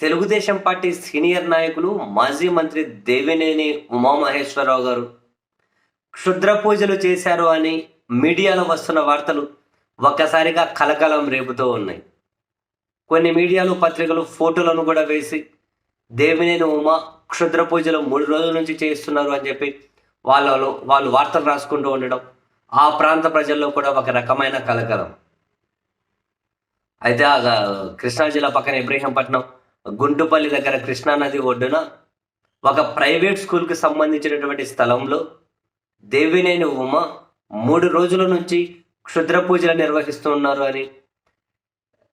Telugu Desam party senior నాయకులు మాజీ మంత్రి దేవినేని ఉమామహేశ్వరరావు గారు. క్షుద్ర పూజలు చేశారు అని మీడియాలో వస్తున్న వార్తలు ఒక్కసారిగా కలకలం రేపుతూ ఉన్నాయి. కొన్ని మీడియాలు పత్రికలు ఫోటోలను కూడా వేసి దేవినేని ఉమ క్షుద్ర పూజలు మూడు రోజుల నుంచి చేస్తున్నారు అని చెప్పి వాళ్ళలో వాళ్ళు వార్తలు రాసుకుంటూ ఉండడం ఆ ప్రాంత ప్రజల్లో కూడా ఒక రకమైన కలకలం. అయితే కృష్ణా జిల్లా పక్కన ఇబ్రహీంపట్నం గుంటుపల్లి దగ్గర కృష్ణా నది ఒడ్డున ఒక ప్రైవేట్ స్కూల్కి సంబంధించినటువంటి స్థలంలో దేవినేని ఉమ మూడు రోజుల నుంచి క్షుద్ర పూజలు నిర్వహిస్తూ ఉన్నారు అని.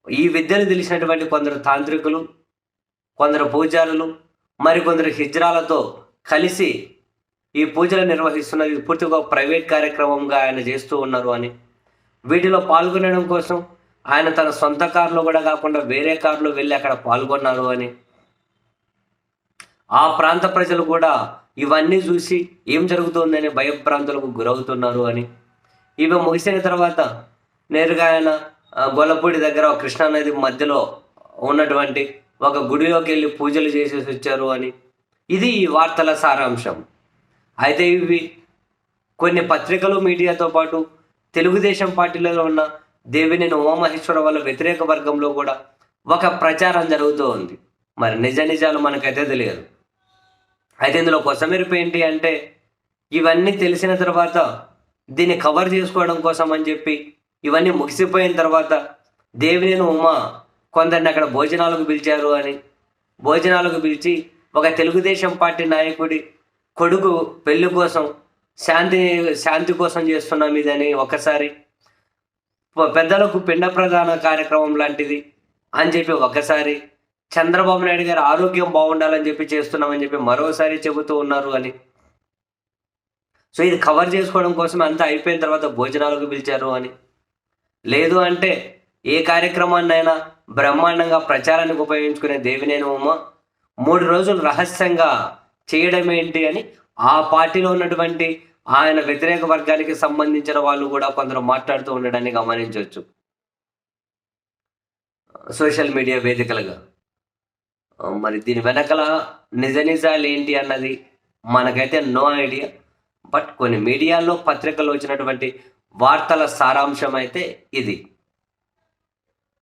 ఈ విద్యను తెలిసినటువంటి కొందరు తాంత్రికులు కొందరు పూజారులు మరికొందరు హిజ్రాలతో కలిసి ఈ పూజలు నిర్వహిస్తున్నది పూర్తిగా ఒక ప్రైవేట్ కార్యక్రమంగా ఆయన చేస్తూ ఉన్నారు అని. వీటిలో పాల్గొనడం కోసం ఆయన తన సొంత కారులో కూడా కాకుండా వేరే కారులో వెళ్ళి అక్కడ పాల్గొన్నారు అని. ఆ ప్రాంత ప్రజలు కూడా ఇవన్నీ చూసి ఏం జరుగుతుందని భయభ్రాంతులకు గురవుతున్నారు అని. ఇవి ముగిసిన తర్వాత నేరుగా ఆయన గొల్లపూడి దగ్గర కృష్ణానది మధ్యలో ఉన్నటువంటి ఒక గుడిలోకి వెళ్ళి పూజలు చేసేసి వచ్చారు అని. ఇది ఈ వార్తల సారాంశం. అయితే ఇవి కొన్ని పత్రికలు మీడియాతో పాటు తెలుగుదేశం పార్టీలలో ఉన్న దేవిని ఉమామహేశ్వర వాళ్ళ వ్యతిరేక వర్గంలో కూడా ఒక ప్రచారం జరుగుతూ ఉంది. మరి నిజ నిజాలు మనకైతే తెలియదు. అయితే ఇందులో కొసమెరుపు ఏంటి అంటే ఇవన్నీ తెలిసిన తర్వాత దీన్ని కవర్ చేసుకోవడం కోసం అని చెప్పి ఇవన్నీ ముగిసిపోయిన తర్వాత దేవినేని ఉమా కొందరిని అక్కడ భోజనాలకు పిలిచారు అని భోజనాలకు పిలిచి ఒక తెలుగుదేశం పార్టీ నాయకుడి కొడుకు పెళ్ళి కోసం శాంతి శాంతి కోసం చేస్తున్నాం ఇదని ఒకసారి పెద్దలకు పిండ ప్రధాన కార్యక్రమం లాంటిది అని చెప్పి ఒకసారి చంద్రబాబు నాయుడు గారి ఆరోగ్యం బాగుండాలని చెప్పి చేస్తున్నామని చెప్పి మరోసారి చెబుతూ ఉన్నారు అని. సో ఇది కవర్ చేసుకోవడం కోసం అంతా అయిపోయిన తర్వాత భోజనాలకు పిలిచారు అని. లేదు అంటే ఏ కార్యక్రమాన్నైనా బ్రహ్మాండంగా ప్రచారానికి ఉపయోగించుకునే దేవినేని మూడు రోజులు రహస్యంగా చేయడం ఏంటి అని ఆ పార్టీలో ఉన్నటువంటి ఆయన వ్యతిరేక వర్గానికి సంబంధించిన వాళ్ళు కూడా కొందరు మాట్లాడుతూ ఉండడాన్ని గమనించవచ్చు. సోషల్ మీడియా వేదికలుగా. మరి దీని వెనకల నిజ నిజాలు ఏంటి అన్నది మనకైతే నో ఐడియా. బట్ కొన్ని మీడియాలో పత్రికలు వచ్చినటువంటి వార్తల సారాంశం అయితే ఇది.